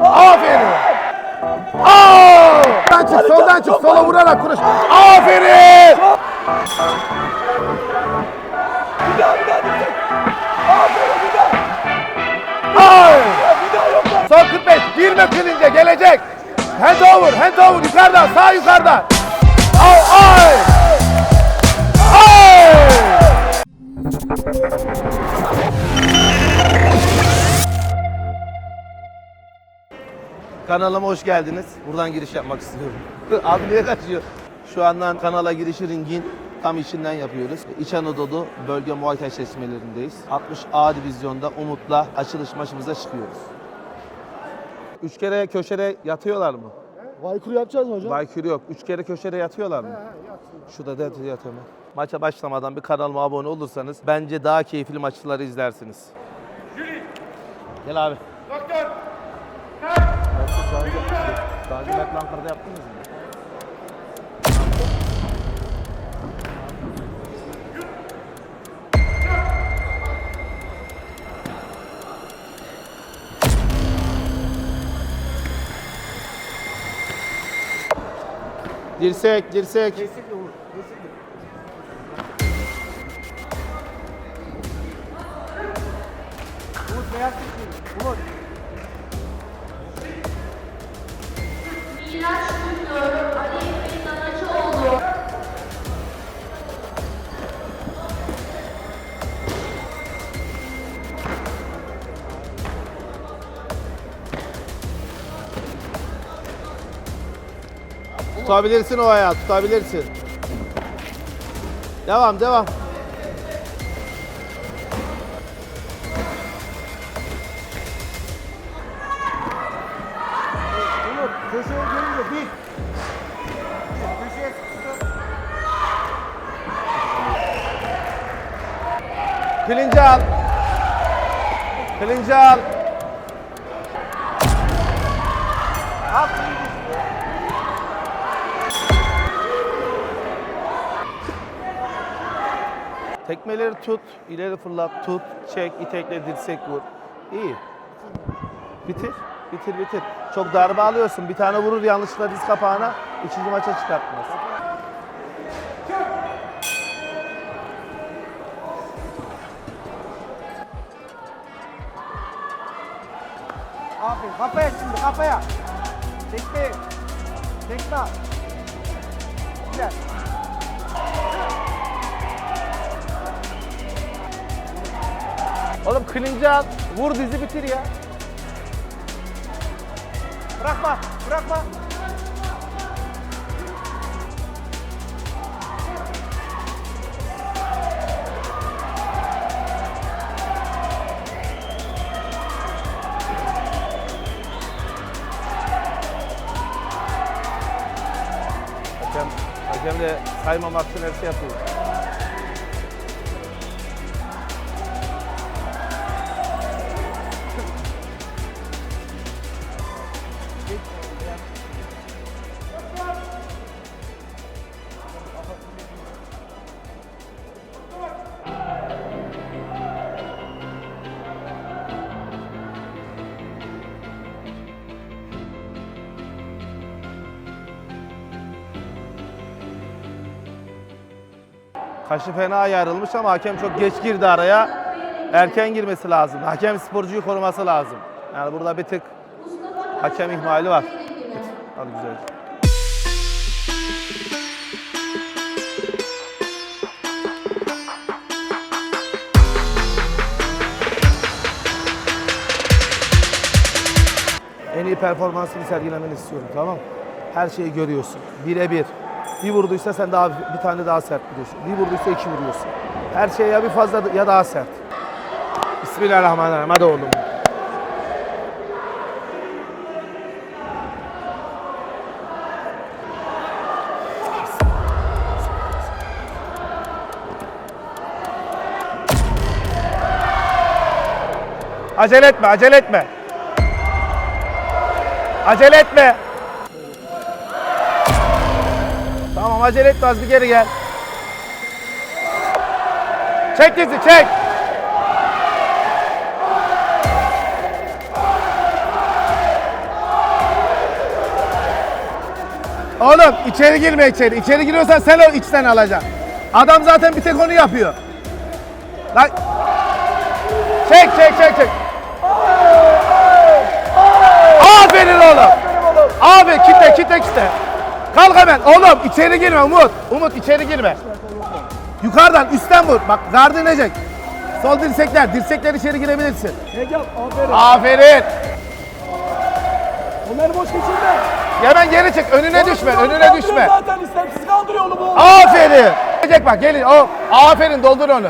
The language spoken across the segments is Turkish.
Aferin. Aa! Soldan çık, soldan çık, sola vurarak konuş. Aferin. Bir daha bir daha. Aferin bir daha. Ay! Bir daha. Son 45. Girme kılınca gelecek. Hand over, hand over yukarıdan, sağ yukarıdan. Ay! Ay! Ay! Kanalıma hoş geldiniz. Buradan giriş yapmak istiyorum. Abi niye kaçıyor? Şu andan kanala girişi ringin tam içinden yapıyoruz. İç Anadolu bölge Muay Thai seçmelerindeyiz. 60 A divizyonda Umut'la açılış maçımıza çıkıyoruz. Üç kere köşede yatıyorlar mı? Vaykur yapacağız mı hocam? Baykür yok. Üç kere köşede yatıyorlar mı? Şurada da yatıyor mu? Maça başlamadan bir kanalıma abone olursanız bence daha keyifli maçları izlersiniz. Gel abi. Doktor. Daha önce, daha önce Mert Ankara'da yaptınız mı? Dirsek, dirsek. Kesinlikle vur. Kesinlikle. Umut beyaz kesin. Umut. Tutabilirsin o ayağı, tutabilirsin. Devam, devam. Kılıncı al. Kılıncı al. At. Tekmeleri tut, ileri fırlat, tut, çek, itekle, dirsek vur. İyi. Bitir, bitir, bitir. Çok darbe alıyorsun. Bir tane vurur yanlışlıkla diz kapağına, ikinci maça çıkartmaz. Aferin. Kafaya şimdi kafaya. Tekme. Tekme. at. Güzel. Oğlum kılıncı al, vur dizi bitir ya. Bırakma. Bırakma. Hakem de saymamak için Kaşı fena ayrılmış ama hakem çok geç girdi araya. Erken girmesi lazım. Hakem sporcuyu koruması lazım. Yani burada bir tık hakem ihmali var. Hadi güzel. En iyi performansını sergilemeni istiyorum tamam? Her şeyi görüyorsun. Birebir. Bir vurduysa sen daha bir tane daha sert vuruyorsun. Bir vurduysa iki vuruyorsun. Her şey ya bir fazla ya daha sert. Bismillahirrahmanirrahim. Hadi oğlum. Acele etme, acele etme. Acele etme. Acele et Naz bir geri gel. Çek dizi çek. Oğlum içeri girme içeri. İçeri giriyorsan sen o içten alacaksın. Adam zaten bir tek onu yapıyor. Lan. Çek çek çek çek. Aferin oğlum. Abi kitle kitle kitle. Kalk hemen. Oğlum içeri girme Umut. Umut içeri girme. Yukarıdan üstten vur. Bak gardı inecek. Sol dirsekler. Dirsekler içeri girebilirsin. Egem aferin. Aferin. Ömer boş geçirme. Hemen geri çık. Önüne düşme. Önüne düşme. Zaten istemsiz kaldırıyor oğlum o. Aferin. Gelecek bak gelin. O. Aferin doldur onu.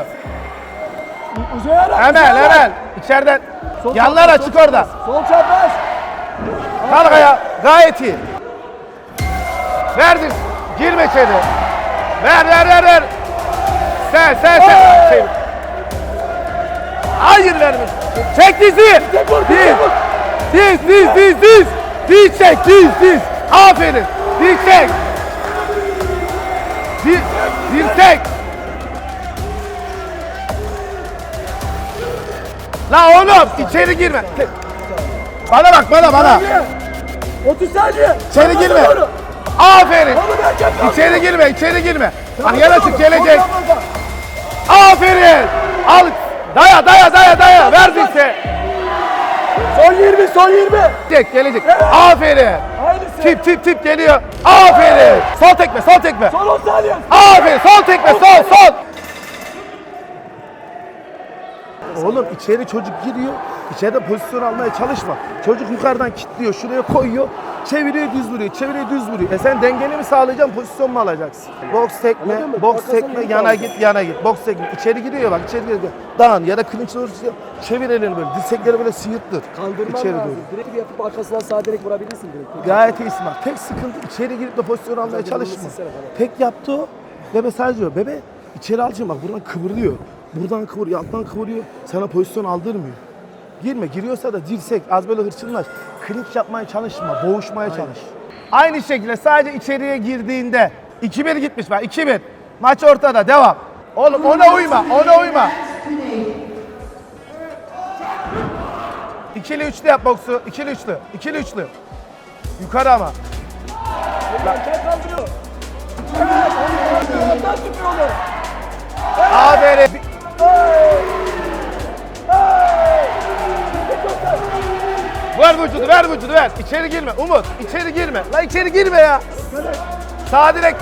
Uzayarak. Hemen uzayarak. hemen. İçeriden. Sol Yanlar çapraz, açık sol orada. çapraz. Sol çapraz. Kalk ayağa. Gayet iyi. Verdin. Girme içeri. Ver ver ver ver. Sen sen sen. Şey. Hayır verme. Çek dizi. Diz. Diz diz diz diz. Diz çek diz diz. Aferin. Diz çek. Diz, dirsek. La oğlum içeri girme. Bana bak bana bana. Saniye. 30 saniye. İçeri girme. Aferin. İçeri girme, içeri girme. Açık doğru. gelecek. Aferin. Al. Daya, daya, daya, daya. Ver dikse. Son 20 son 20. Gelecek, gelecek. Aferin. Aynısı. Tip, tip, tip geliyor. Aferin. Sol tekme, sol tekme. Son 10 saniye. Aferin. Sol tekme, sol, sol. Oğlum içeri çocuk giriyor. İçeride pozisyon almaya çalışma. Çocuk yukarıdan kilitliyor, şuraya koyuyor. Çeviriyor düz vuruyor, çeviriyor düz vuruyor. E sen dengeni mi sağlayacaksın, pozisyon mu alacaksın? Boks tekme, boks tekme, yana git, yana git. Boks tekme. İçeri giriyor bak, içeri giriyor. Dağın ya da kılıç doğru çevir elini böyle. Dirsekleri böyle sıyırttır. Kaldırman İçeri lazım. doğru. Direkt yapıp arkasından sağ direkt vurabilirsin direkt. Gayet iyisin bak. Tek sıkıntı içeri girip de pozisyon almaya çalışma. Tek yaptı o. Bebe sadece o. Bebe içeri alacağım bak buradan kıvırıyor. Buradan kıvırıyor, alttan kıvırıyor. Sana pozisyon aldırmıyor. Girme. Giriyorsa da dirsek az böyle hırçınlaş. Klinç yapmaya çalışma. Boğuşmaya çalış. Aynı şekilde sadece içeriye girdiğinde 2-1 gitmiş bak 2-1. Maç ortada devam. Oğlum ona uyma. Ona uyma. İkili üçlü yap boksu. İkili üçlü. İkili üçlü. Yukarı ama. Aferin. Ver vücudu, ver vücudu, ver. İçeri girme. Umut, içeri girme. La içeri girme ya. Sağ direkt.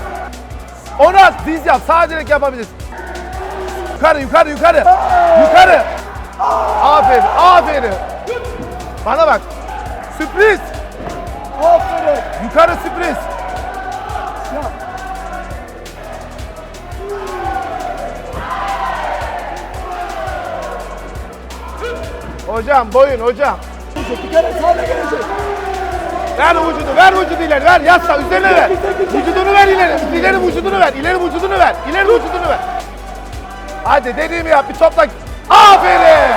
Onu at, diz yap. Sağ direkt yapabilirsin. Yukarı, yukarı, yukarı. Yukarı. Aferin, aferin. Bana bak. Sürpriz. Aferin. Yukarı sürpriz. Hocam, boyun hocam. Bir kere sağda gelecek. Ver vücudu, ver vücudu ileri, ver yasla, üzerine ver. Vücudunu ver ileri, ileri vücudunu ver, ileri vücudunu ver, ileri vücudunu ver. Hadi dediğimi yap, bir topla. Aferin!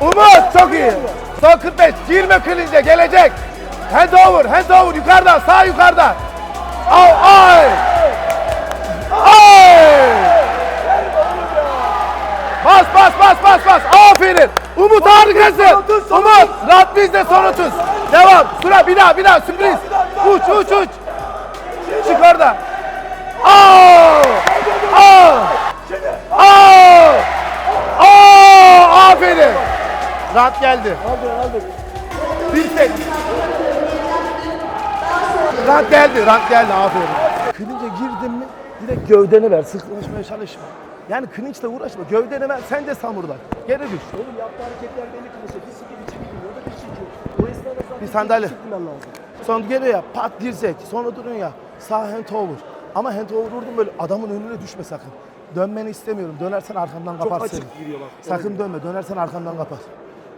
Umut çok iyi. Son 45, girme klince, gelecek. Hand over, hand over, yukarıdan, sağ yukarıdan. Ay, ay! Ay! Bas bas bas. Aferin. Umut harikasın. Umut rahat bizde son 30. Devam. Sıra bir daha bir daha sürpriz. Uç uç uç. Çık orada. Aa! Aa! Aa! Aa! Aferin. Rahat geldi. Aldır aldır. Bir tek. Rahat geldi, rahat geldi. Aferin. Klince girdin mi direkt gövdeni ver. Sıklaşmaya çalışma. Yani klinçle uğraşma. Gövdeni ver. Sen de samurlar. Geri düş. Oğlum yaptığı hareketler belli kılıçta. Bir sıkı bir çekiyor. O da bir çekiyor. O esnada zaten Bir sandalye. çektirmen lazım. Sonra geliyor ya pat dirsek. Sonra durun ya sağ hand over. Ama hand over vurdun böyle adamın önüne düşme sakın. Dönmeni istemiyorum. Dönersen arkamdan Çok kapar açık seni. giriyor bak. Sakın dönme. Dönersen arkamdan kapar.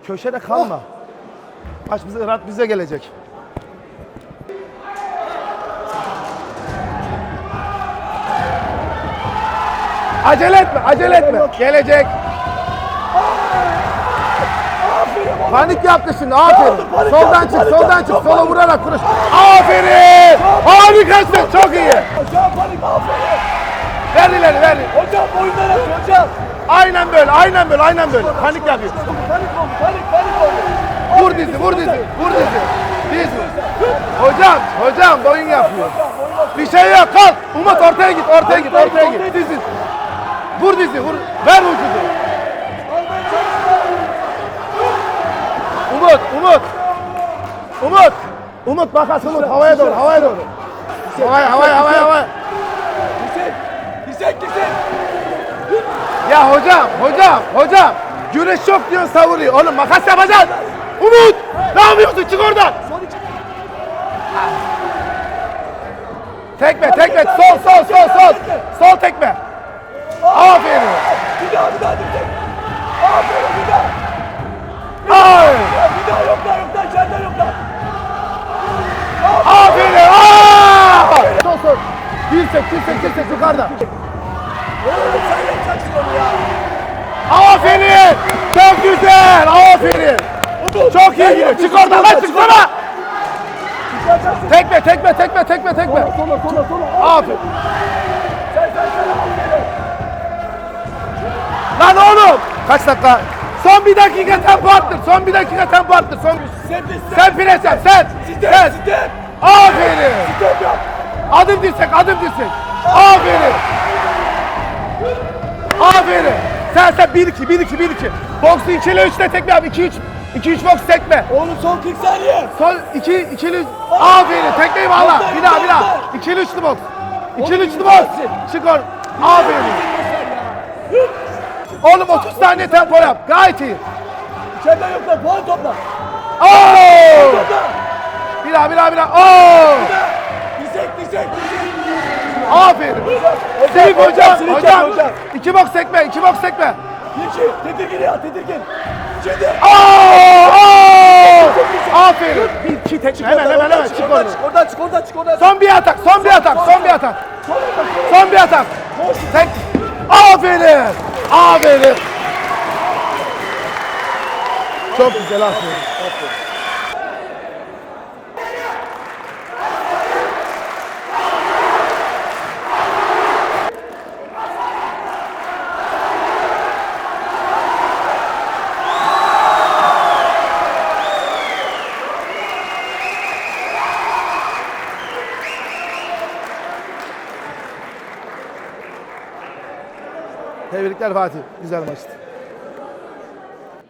Köşede kalma. Maç bize, rahat bize gelecek. Acele etme, acele etme. Gelecek. Panik yaptı şimdi. Aferin. panik Soldan yaptı, çık, panik soldan yaptı, çık. Sola panik. vurarak vuruş. Aferin. Harikasın. Çok iyi. Hocam panik aferin. Ver ileri, ver. Hocam boyundan atıyor hocam. Aynen böyle, aynen böyle, aynen böyle. Panik yapıyor. Panik oldu panik panik oldu. Vur dizi, vur dizi, vur dizi. Diz. Hocam, hocam boyun yapıyor. Bir şey yok kalk. Umut ortaya git, ortaya git, ortaya git. Dizi. Vur dizi, vur. Ver vücudu. Umut, Umut. Umut. Umut makas Umut havaya doğru, havaya doğru. Havaya, havaya, havaya, havaya. Direkt. Direkt direkt. Ya hocam, hocam, hocam. Güneş yok diyor savuruyor. Oğlum makas yapacaksın. Umut! Ne yapıyorsun? Çık oradan. Tekme, tekme. Sol, sol, sol, sol. Sol tekme. Aferin. Bir daha bir daha direkt. Aferin bir daha. Ay! Bir daha yok daha yok daha içeriden yok daha. Aferin. Sol, sol. Dirsek, dirsek, dirsek yukarıda. Oğlum sen yapacaksın onu ya. Aferin. Çok güzel. Aferin. Çok iyi gidiyor. Çık oradan lan çık çıksana. Tekme, tekme, tekme, tekme, tekme. Sola sola sola. Aferin. Lan oğlum. Kaç dakika? Son bir dakika tempo arttır. Son bir dakika tempo arttır. Son... Sen Sen pres yap, sen. Step Sen. step. Aferin. Step yap. Adım dirsek, adım dirsek. Aferin. Aferin. Sen sen 1 2 1 2 1 2. Boksu 2 ile 3'te tekme yap. 2 3. 2 3 boks tekme. Oğlum son 40 saniye. Son 2 2 ile Aferin. Tekmeyi valla. Bir daha bir daha. 2 ile 3'lü boks. 2 ile 3'lü boks. Çık or. Aferin. Oğlum 30 saniye tempo yap. Gayet iyi. İçeriden yok lan puan topla. Oo! Bir daha bir daha bir daha. Oo! Dizek dizek. Aferin. Seyif hocam, hocam. İki boks tekme, iki boks tekme. İki. Tedirgin ya tedirgin. Şimdi. Oo! Oo! Aferin. Bir iki tekme. Hemen hemen hemen çık oradan oradan. çık oradan çık oradan. Son bir atak, son bir atak, son bir atak. Son bir atak. Tek. Aferin. Aferin. Çok güzel aferin. Tebrikler Fatih. Güzel maçtı.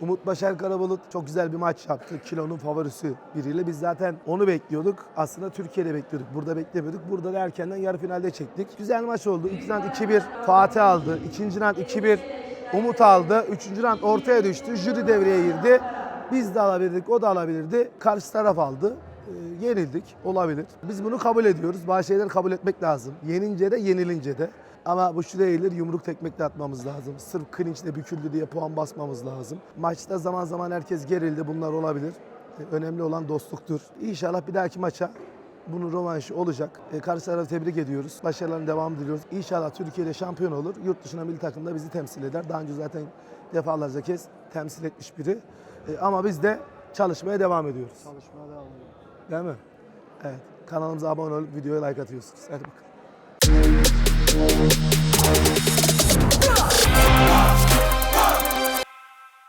Umut Başar Karabulut çok güzel bir maç yaptı. Kilonun favorisi biriyle. Biz zaten onu bekliyorduk. Aslında Türkiye'de bekliyorduk. Burada beklemiyorduk. Burada da erkenden yarı finalde çektik. Güzel maç oldu. İlk round 2-1 Fatih aldı. İkinci round 2-1 Umut aldı. Üçüncü round ortaya düştü. Jüri devreye girdi. Biz de alabilirdik, o da alabilirdi. Karşı taraf aldı. Ee, yenildik. Olabilir. Biz bunu kabul ediyoruz. Bazı şeyleri kabul etmek lazım. Yenince de yenilince de. Ama bu şu değildir. Yumruk tekmekle atmamız lazım. Sırf clinch'le büküldü diye puan basmamız lazım. Maçta zaman zaman herkes gerildi. Bunlar olabilir. Ee, Önemli olan dostluktur. İnşallah bir dahaki maça bunun rövanşı olacak. Ee, karşı tarafı tebrik ediyoruz. Başarılarına devam diliyoruz. İnşallah Türkiye'de şampiyon olur. Yurt dışına milli takımda bizi temsil eder. Daha önce zaten defalarca kez temsil etmiş biri. Ee, ama biz de çalışmaya devam ediyoruz. Çalışmaya devam ediyor. Değil mi? Evet. Kanalımıza abone olup videoya like atıyorsunuz. Hadi bakalım.